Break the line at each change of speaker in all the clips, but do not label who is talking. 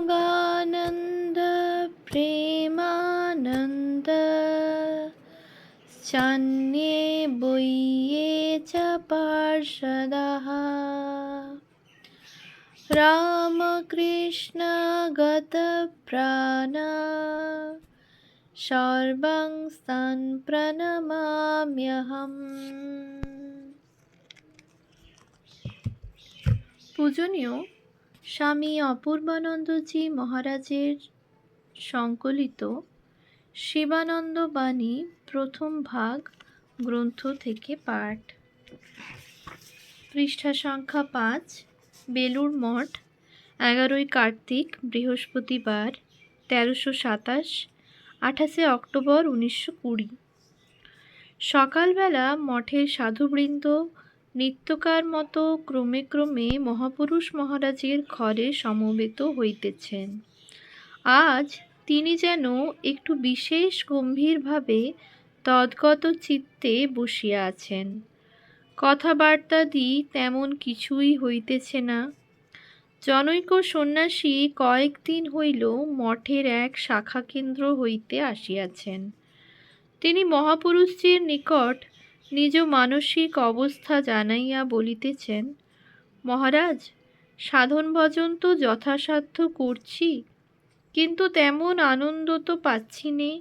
योगानन्द प्रेमानन्द चान्ये बुय्ये च पार्षदः रामकृष्ण गतप्राण সর্বাং স্থান প্রণমাম্যহম পূজনীয় স্বামী অপূর্বানন্দজি মহারাজের সংকলিত শিবানন্দ বাণী প্রথম ভাগ গ্রন্থ থেকে পাঠ। পৃষ্ঠা সংখ্যা পাঁচ বেলুর মঠ, এগারোই কার্তিক, বৃহস্পতিবার, তেরোশো সাতাশ, আঠাশে অক্টোবর উনিশশো কুড়ি। সকালবেলা মঠের সাধুবৃন্দ নিত্যকার মতো ক্রমে ক্রমে মহাপুরুষ মহারাজের ঘরে সমবেত হইতেছেন। আজ তিনি যেন একটু বিশেষ গম্ভীরভাবে তদ্গত চিত্তে বসিয়া আছেন। কথাবার্তা কথাবার্তাদি তেমন কিছুই হইতেছে না। জনৈক সন্ন্যাসী কয়েকদিন হইল মঠের এক শাখা কেন্দ্র হইতে আসিয়াছেন। তিনি মহাপুরুষজির নিকট নিজ মানসিক অবস্থা জানাইয়া বলিতেছেন, মহারাজ, সাধন ভজন তো যথাসাধ্য করছি, কিন্তু তেমন আনন্দ তো পাচ্ছি নে।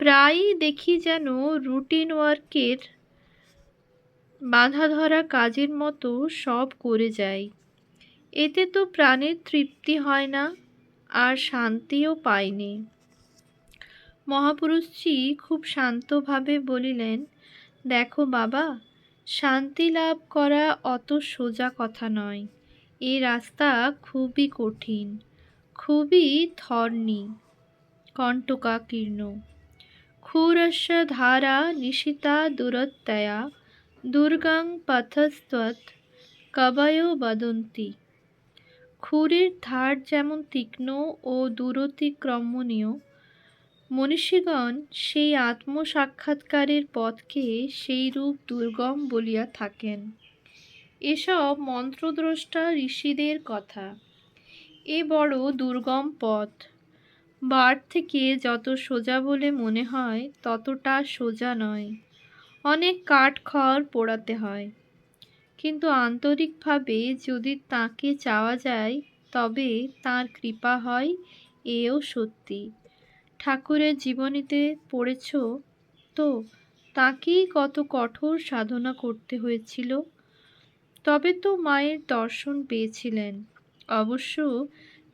প্রায়ই দেখি যেন রুটিন ওয়ার্কের বাধা ধরা কাজের মতো সব করে যায় এতে তো প্রাণের তৃপ্তি হয় না, আর শান্তিও পাইনি মহাপুরুষজি খুব শান্তভাবে বলিলেন দেখো বাবা, শান্তি লাভ করা অত সোজা কথা নয়। এ রাস্তা খুবই কঠিন, খুবই থর্নি কণ্টকাকীর্ণ। ক্ষুরস্য ধারা নিশিতা দূরত্বয়া দুর্গাং পথস্ত্বৎ কবয় বদন্তি। ক্ষুরের ধার যেমন তীক্ষ্ণ ও দূরতিক্রমণীয় মনীষীগণ সেই আত্মসাক্ষাৎকারের পথকে সেই রূপ দুর্গম বলিয়া থাকেন। এসব মন্ত্রদ্রষ্টা ঋষিদের কথা। এ বড় দুর্গম পথ। বার থেকে যত সোজা বলে মনে হয়, ততটা সোজা নয়। অনেক কাঠখড় পোড়াতে হয়। কিন্তু আন্তরিকভাবে যদি তাকে চাওয়া যায়, তবে তার কৃপা হয়, এও সত্যি। ঠাকুরের জীবনীতে পড়েছ তো? তাকেই কত কঠোর সাধনা করতে হয়েছিল। তবে তো মায়ের দর্শন পেয়েছিলেন। অবশ্য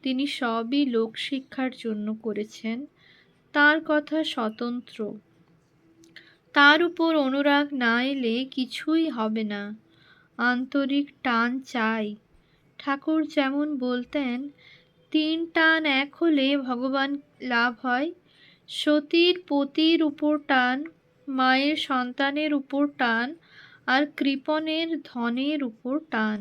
তিনি সবই লোকশিক্ষার জন্য করেছেন। তার কথা স্বতন্ত্র। তার উপর অনুরাগ না এলে কিছুই হবে না। আন্তরিক টান চাই। ঠাকুর যেমন বলতেন তিন টান এক হলে ভগবান লাভ হয়। সতীর পতির উপর টান, মায়ের সন্তানের উপর টান, আর কৃপণের ধনের উপর টান।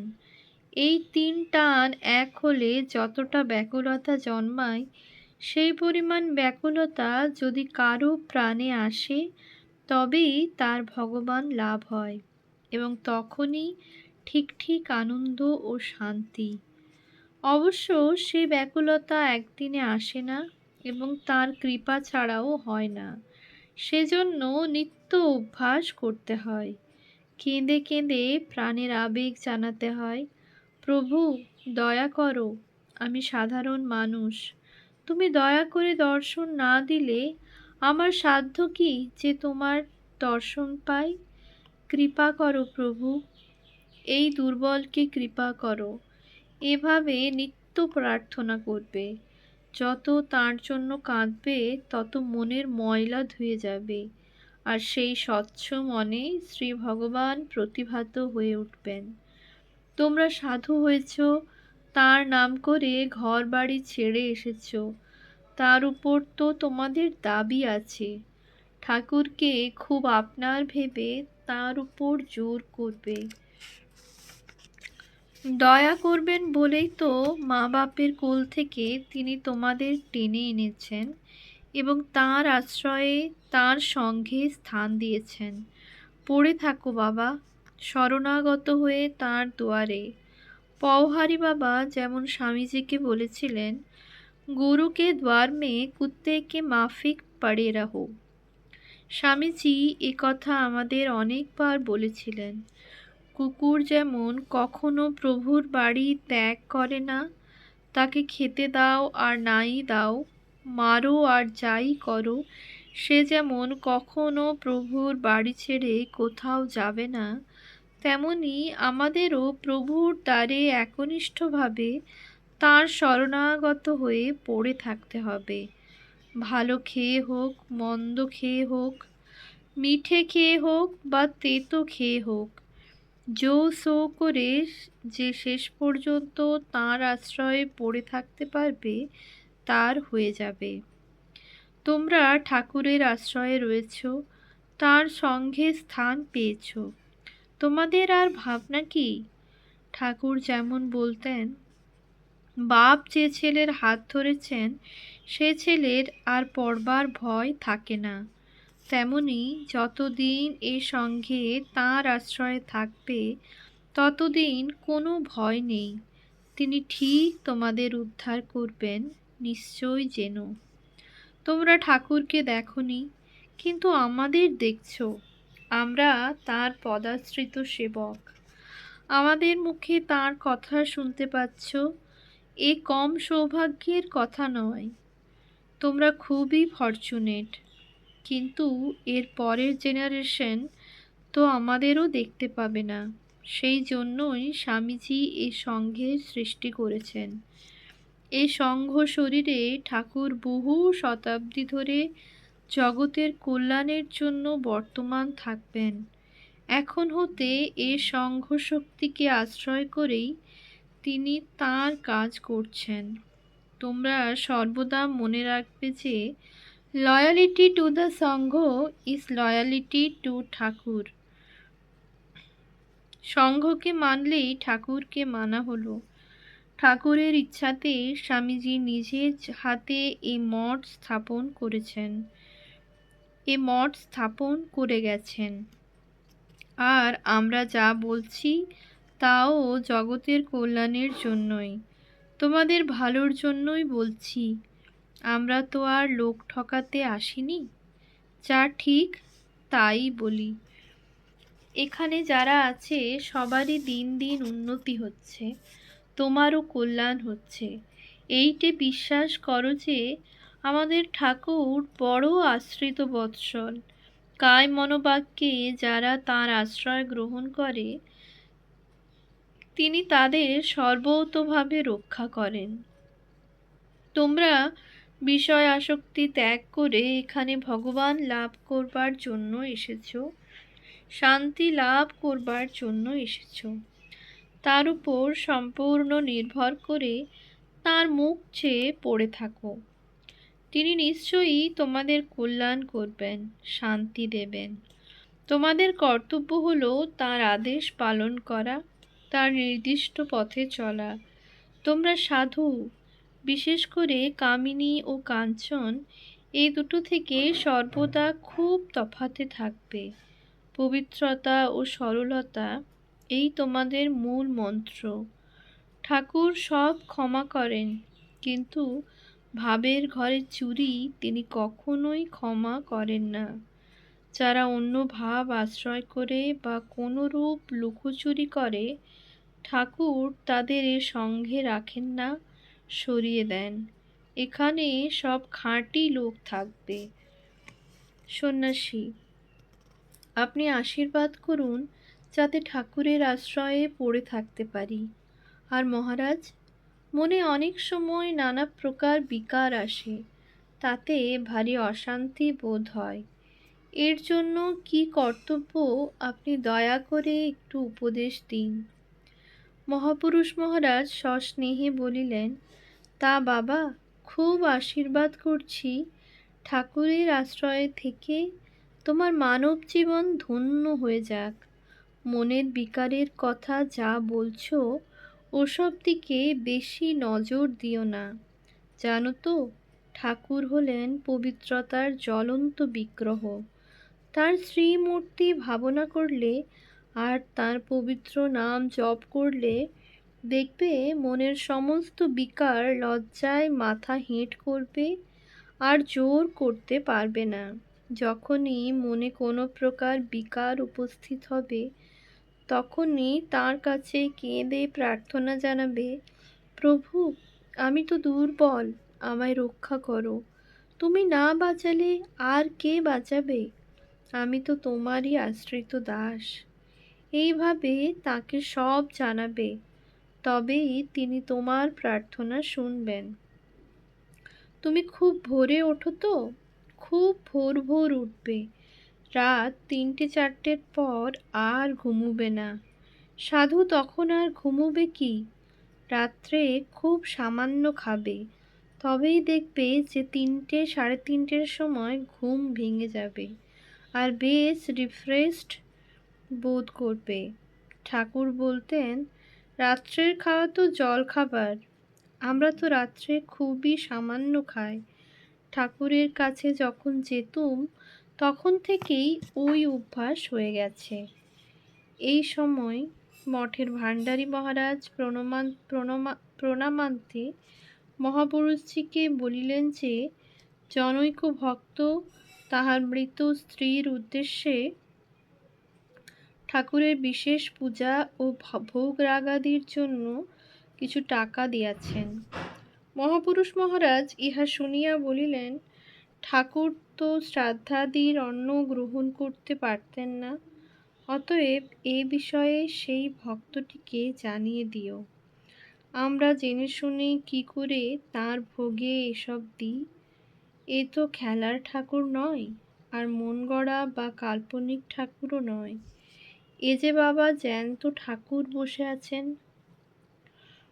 এই তিন টান এক হলে যতটা ব্যাকুলতা জন্মায়, সেই পরিমাণ ব্যাকুলতা যদি কারও প্রাণে আসে, তবেই তার ভগবান লাভ হয় এবং তখনই ঠিক ঠিক আনন্দ ও শান্তি। অবশ্য সে ব্যাকুলতা একদিনে আসে না এবং তার কৃপা ছাড়াও হয় না। সেজন্য নিত্য অভ্যাস করতে হয়। কেঁদে কেঁদে প্রাণের আবেগ জানাতে হয়, প্রভু, দয়া করো, আমি সাধারণ মানুষ। তুমি দয়া করে দর্শন না দিলে আমার সাধ্য কি যে তোমার দর্শন পাই? কৃপা করো প্রভু, এই দুর্বলকে কৃপা করো। এভাবে নিত্য প্রার্থনা করবে। যত তার জন্য কাঁদবে, তত মনের ময়লা ধুয়ে যাবে। আর সেই স্বচ্ছ মনে শ্রী ভগবান প্রতিভাত হয়ে উঠবেন। তোমরা সাধু হয়েছ, তার নাম করে ঘর বাড়ি ছেড়ে এসেছ। তার উপর তো তোমাদের দাবি আছে। ঠাকুরকে খুব আপনার ভেবে তার উপর জোর করবে। দয়া করবেন বলেই তো মা বাপের কোল থেকে তিনি তোমাদের টেনে এনেছেন এবং তার আশ্রয়ে তার সঙ্গে স্থান দিয়েছেন। পড়ে থাকো বাবা, শরণাগত হয়ে তার দুয়ারে। পওহারি বাবা যেমন স্বামীজিকে বলেছিলেন, গুরুকে দ্বার মে কুত্তে কে মাফিক পড়ে রাহো। স্বামীজি এ কথা আমাদের অনেকবার বলেছিলেন। কুকুর যেমন কখনো প্রভুর বাড়ি ত্যাগ করে না, তাকে খেতে দাও আর নাই দাও, মারো আর যাই করো, সে যেমন কখনো প্রভুর বাড়ি ছেড়ে কোথাও যাবে না, তেমনি আমাদেরও প্রভুর দ্বারে একনিষ্ঠভাবে তাঁর শরণাগত হয়ে পড়ে থাকতে হবে। ভালো খেয়ে হোক, মন্দ খেয়ে হোক, মিঠে খেয়ে হোক বা তেতো খেয়ে হোক জো সো করে যে শেষ পর্যন্ত তাঁর আশ্রয়ে পড়ে থাকতে পারবে, তার হয়ে যাবে। তোমরা ঠাকুরের আশ্রয়ে রয়েছ, তার সঙ্গে স্থান পেয়েছ। তোমাদের আর ভাবনা কি? ঠাকুর যেমন বলতেন, বাপ যে ছেলের হাত ধরেছেন, সে ছেলের আর পড়বার ভয় থাকে না। তেমনি যতদিন এ সঙ্গে তাঁর আশ্রয়ে থাকবে, ততদিন কোনো ভয় নেই। তিনি ঠিক তোমাদের উদ্ধার করবেন, নিশ্চয় যেন। তোমরা ঠাকুরকে দেখনি, কিন্তু আমাদের দেখছ। আমরা তার পদাশ্রিত সেবক। আমাদের মুখে তার কথা শুনতে পাচ্ছ, এ কম সৌভাগ্যের কথা নয়। তোমরা খুবই ফরচুনেট কিন্তু এর পরের জেনারেশন তো আমাদেরও দেখতে পাবে না। সেই জন্যই স্বামীজি এই সংঘের সৃষ্টি করেছেন। এই সংঘ শরীরে ঠাকুর বহু শতাব্দী ধরে জগতের কল্যাণের জন্য বর্তমান থাকবেন। এখন হতে এ সংঘ শক্তিকে আশ্রয় করেই তিনি তার কাজ করছেন। তোমরা সর্বদা মনে রাখবে যে loyalty to the Sangha is loyalty to Thakur সংঘকে মানলেই ঠাকুরকে মানা হলো। ঠাকুরের ইচ্ছাতে স্বামীজি নিজের হাতে এই মঠ স্থাপন করেছেন। এ মঠ স্থাপন করে গেছেন। আর আমরা যা বলছি তাও জগতের কল্যাণের জন্যই। তোমাদের ভালোর জন্যই বলছি। আমরা তো আর লোক ঠকাতে আসিনি। যা ঠিক তাই বলি। এখানে যারা আছে, সবারই দিন দিন উন্নতি হচ্ছে, তোমারও কল্যাণ হচ্ছে। এইটে বিশ্বাস করো যে, আমাদের ঠাকুর বড় আশ্রিত বৎসল। কায় মনোবাক্যে যারা তার আশ্রয় গ্রহণ করে, তিনি তাদের সর্বতভাবে রক্ষা করেন। তোমরা বিষয় আসক্তি ত্যাগ করে এখানে ভগবান লাভ করবার জন্য এসেছ, শান্তি লাভ করবার জন্য এসেছ। তার উপর সম্পূর্ণ নির্ভর করে তার মুখ চেয়ে পড়ে থাকো। তিনি নিশ্চয়ই তোমাদের কল্যাণ করবেন, শান্তি দেবেন। তোমাদের কর্তব্য হলো তার আদেশ পালন করা, তার নির্দিষ্ট পথে চলা। তোমরা সাধু বিশেষ করে কামিনী ও কাঞ্চন, এই দুটো থেকে সর্বদা খুব তফাতে থাকবে। পবিত্রতা ও সরলতা, এই তোমাদের মূল মন্ত্র। ঠাকুর সব ক্ষমা করেন, কিন্তু ভাবের ঘরে চুরি তিনি কখনোই ক্ষমা করেন না। যারা অন্য ভাব আশ্রয় করে বা কোনো রূপ লুকোচুরি করে, ঠাকুর তাদের এ সঙ্গে রাখেন না সরিয়ে দেন। এখানে সব খাঁটি লোক থাকবে। সন্ন্যাসী, আপনি আশীর্বাদ করুন যাতে ঠাকুরের আশ্রয়ে পড়ে থাকতে পারি। আর মহারাজ, মনে অনেক সময় নানা প্রকার বিকার আসে, তাতে ভারী অশান্তি বোধ হয়। এর জন্য কি কর্তব্য আপনি দয়া করে একটু উপদেশ দিন। মহাপুরুষ মহারাজ সস্নেহে বলিলেন তা বাবা, খুব আশীর্বাদ করছি। ঠাকুরের আশ্রয়ে থেকে তোমার মানব জীবন ধন্য হয়ে যাক। মনের বিকারের কথা যা বলছো, ওসব দিকে বেশি নজর দিও না। জানো তো, ঠাকুর হলেন পবিত্রতার জ্বলন্ত বিগ্রহ। তার শ্রীমূর্তি ভাবনা করলে আর তার পবিত্র নাম জপ করলে দেখবে মনের সমস্ত বিকার লজ্জায় মাথা হেঁট করবে আর জোর করতে পারবে না। যখনই মনে কোনো প্রকার বিকার উপস্থিত হবে, তখনই তার কাছে কেঁদে প্রার্থনা জানাবে, প্রভু, আমি তো দুর্বল, আমায় রক্ষা করো। তুমি না বাঁচালে আর কে বাঁচাবে? আমি তো তোমারই আশ্রিত দাস। এইভাবে তাকে সব জানাবে। তবেই তিনি তোমার প্রার্থনা শুনবেন। তুমি খুব ভোরে ওঠো তো? খুব ভোর ভোর উঠবে। রাত তিনটে চারটের পর আর ঘুমুবে না। সাধু তখন আর ঘুমোবে কি? রাত্রে খুব সামান্য খাবে। তবেই দেখবে যে তিনটে সাড়ে তিনটের সময় ঘুম ভেঙে যাবে আর বেশ রিফ্রেশড বোধ করবে। ঠাকুর বলতেন রাত্রের খাওয়া তো জল খাবার। আমরা তো রাত্রে খুবই সামান্য খাই। ঠাকুরের কাছে যখন যেতুম, তখন থেকেই ওই অভ্যাস হয়ে গেছে। এই সময় মঠের ভাণ্ডারী মহারাজ প্রণমান, প্রণমা, প্রণামান্তে মহাপুরুষজিকে বলিলেন যে, জনৈক ভক্ত তাহার মৃত স্ত্রীর উদ্দেশ্যে ঠাকুরের বিশেষ পূজা ও ভোগ রাগাদির জন্য কিছু টাকা দিয়াছেন। মহাপুরুষ মহারাজ ইহা শুনিয়া বলিলেন, ঠাকুর তো শ্রাদ্ধাদির অন্ন গ্রহণ করতে পারতেন না, অতএব এ বিষয়ে সেই ভক্তটিকে জানিয়ে দিও। আমরা জেনে শুনে কি করে তার ভোগে এসব দিই? এ তো খেলার ঠাকুর নয়, আর মন গড়া বা কাল্পনিক ঠাকুরও নয়। এ যে বাবা জ্যান্ত ঠাকুর বসে আছেন।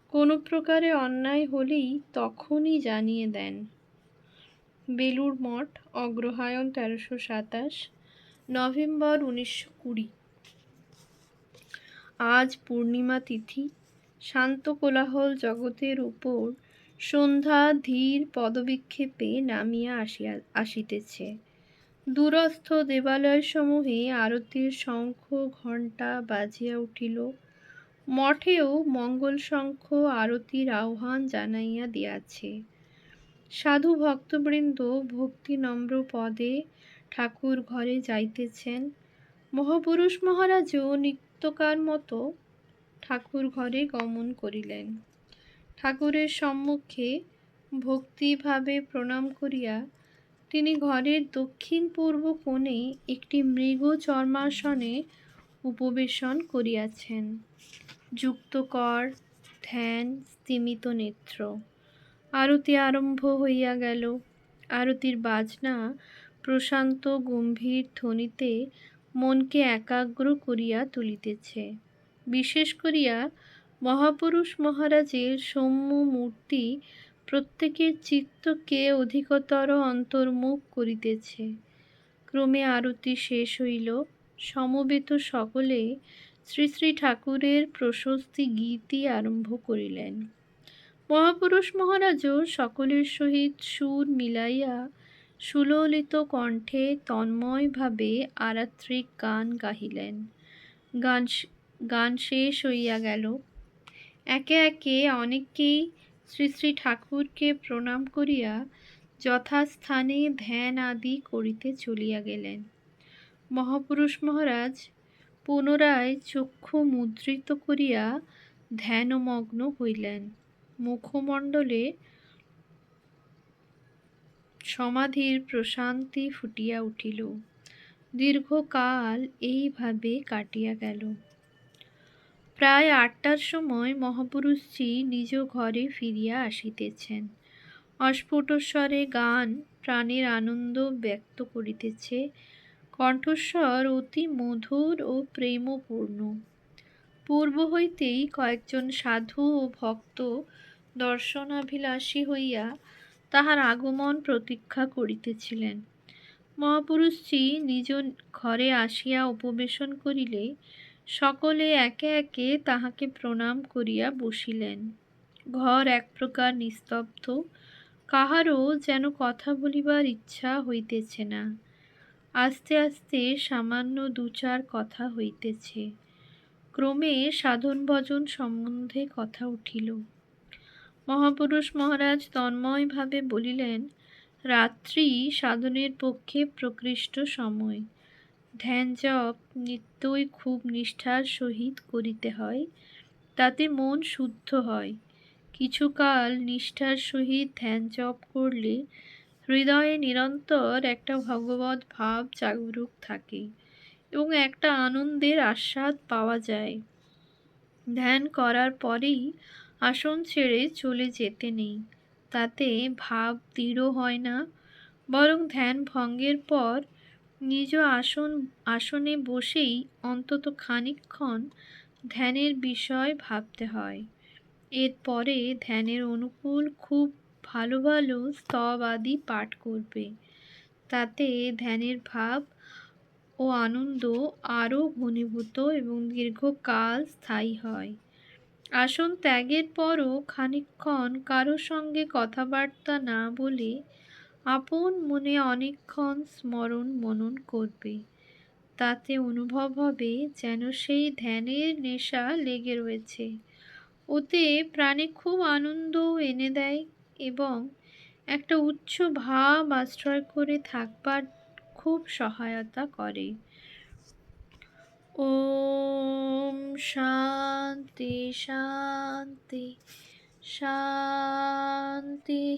কোনো প্রকারে অন্যায় হলেই তখনই জানিয়ে দেন। বেলুর মঠ, অগ্রহায়ণ তেরোশো সাতাশ, নভেম্বর উনিশশো কুড়ি। আজ পূর্ণিমা তিথি। শান্ত কোলাহল জগতের উপর সন্ধ্যা ধীর পদবিক্ষেপে নামিয়া আসিয়া, আসিতেছে। দূরস্থ দেবালয়সমূহে আরতির শঙ্খ ঘণ্টা বাজিয়া উঠিল। মঠেও মঙ্গল শঙ্খ আরতির আহ্বান জানাইয়া দিয়াছে। সাধু ভক্তবৃন্দ ভক্তি নম্র পদে ঠাকুর ঘরে যাইতেছেন। মহাপুরুষ মহারাজও নিত্যকার মতো ঠাকুর ঘরে গমন করিলেন। ঠাকুরের সম্মুখে ভক্তিভাবে প্রণাম করিয়া তিনি ঘরের দক্ষিণ পূর্ব কোণে একটি মৃগ চর্মাসনে উপবেশন করিয়াছেন। যুক্ত কর, ধ্যান, স্তিমিত নেত্র। আরতি আরম্ভ হইয়া গেল। আরতির বাজনা প্রশান্ত গম্ভীর ধ্বনিতে মনকে একাগ্র করিয়া তুলিতেছে। বিশেষ করিয়া মহাপুরুষ মহারাজের সৌম্য মূর্তি প্রত্যেকের চিত্তকে অধিকতর অন্তর্মুখ করিতেছে। ক্রমে আরতি শেষ হইল। সমবেত সকলে শ্রী শ্রী ঠাকুরের প্রশস্তি গীতি আরম্ভ করিলেন। মহাপুরুষ মহারাজও সকলের সহিত সুর মিলাইয়া সুললিত কণ্ঠে তন্ময়ভাবে আরাত্রিক গান গাহিলেন। গান গান শেষ হইয়া গেল। একে একে অনেককেই শ্রী শ্রী ঠাকুরকে প্রণাম করিয়া যথাস্থানে ধ্যান আদি করিতে চলিয়া গেলেন। মহাপুরুষ মহারাজ পুনরায় চক্ষু মুদ্রিত করিয়া ধ্যানমগ্ন হইলেন। মুখমণ্ডলে সমাধির প্রশান্তি ফুটিয়া উঠিল। দীর্ঘকাল এইভাবে কাটিয়া গেল। প্রায় আটটার সময় মহাপুরুষজি নিজ ঘরে ফিরিয়া আসিতেছেন। অস্ফুটস্বরে গান প্রাণের আনন্দ ব্যক্ত করিতেছে। কণ্ঠস্বর অতি মধুর ও প্রেমপূর্ণ। পূর্ব হইতেই কয়েকজন সাধু ও ভক্ত দর্শনাভিলাষী হইয়া তাহার আগমন প্রতীক্ষা করিতেছিলেন। মহাপুরুষজি নিজ ঘরে আসিয়া উপবেশন করিলে সকলে একে একে তাহাকে প্রণাম করিয়া বসিলেন। ঘর এক প্রকার নিস্তব্ধ, কাহারও যেন কথা বলিবার ইচ্ছা হইতেছে না। আস্তে আস্তে সামান্য দু চার কথা হইতেছে। ক্রমে সাধন ভজন সম্বন্ধে কথা উঠিল। মহাপুরুষ মহারাজ তন্ময়ভাবে বলিলেন, রাত্রি সাধনের পক্ষে প্রকৃষ্ট সময়। ধ্যান জপ নিত্যই খুব নিষ্ঠার সহিত করিতে হয়, তাতে মন শুদ্ধ হয়। কিছুকাল নিষ্ঠার সহিত ধ্যান জপ করলে হৃদয়ে নিরন্তর একটা ভগবত ভাব জাগরুক থাকে এবং একটা আনন্দের আস্বাদ পাওয়া যায়। ধ্যান করার পরেই আসন ছেড়ে চলে যেতে নেই, তাতে ভাব দৃঢ় হয় না, বরং ধ্যান ভঙ্গের পর নিজ আসন, আসনে বসেই অন্তত খানিকক্ষণ ধ্যানের বিষয় ভাবতে হয়। এরপরে ধ্যানের অনুকূল, খুব ভালো ভালো স্তব আদি পাঠ করবে। তাতে ধ্যানের ভাব ও আনন্দ আরও ঘনীভূত এবং দীর্ঘকাল স্থায়ী হয়। আসন ত্যাগের পরও খানিকক্ষণ কারও সঙ্গে কথাবার্তা না বলে আপন মনে অনেকক্ষণ স্মরণ মনন করবে। তাতে অনুভব হবে যেন সেই ধ্যানের নেশা লেগে রয়েছে। ওতে প্রাণে খুব আনন্দ এনে দেয় এবং একটা উচ্চ ভাব আশ্রয় করে থাকবার খুব সহায়তা করে। ওম শান্তি শান্তি শান্তি